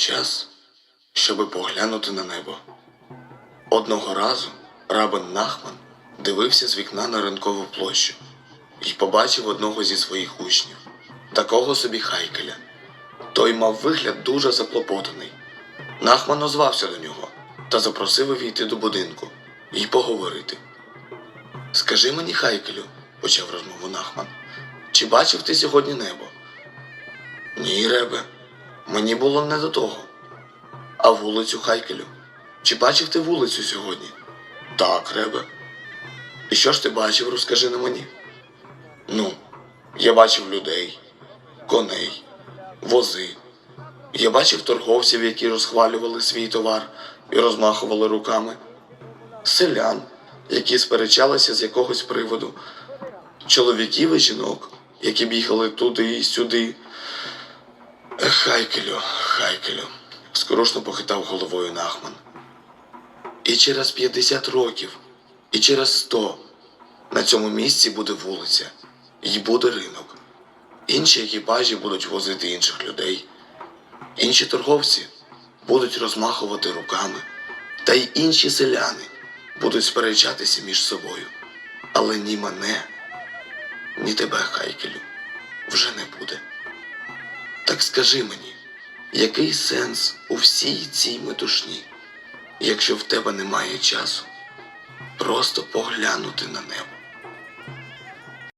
Час, щоби поглянути на небо. Одного разу рабин Нахман дивився з вікна на ринкову площу і побачив одного зі своїх учнів, такого собі хайкеля. Той мав вигляд дуже заклопотаний. Нахман озвався до нього та запросив увійти до будинку і поговорити. Скажи мені, Хайкелю, почав розмову Нахман, чи бачив ти сьогодні небо? Ні, Ребе, мені було не до того. А вулицю Хайкелю? Чи бачив ти вулицю сьогодні? Так, Ребе. І що ж ти бачив, розкажи на мені. Ну, я бачив людей, коней, вози. Я бачив торговців, які розхвалювали свій товар і розмахували руками, селян, які сперечалися з якогось приводу, чоловіків і жінок, які бігали туди і сюди. Хайкелю, Хайкелю, скорушно похитав головою Нахман. І через 50 років, і через 100 на цьому місці буде вулиця, і буде ринок. Інші екіпажі будуть возити інших людей, інші торговці будуть розмахувати руками, та й інші селяни будуть сперечатися між собою. Але ні мене, ні тебе, Хайкелю, вже не буде. Так скажи мені, який сенс у всій цій метушні, якщо в тебе немає часу просто поглянути на небо?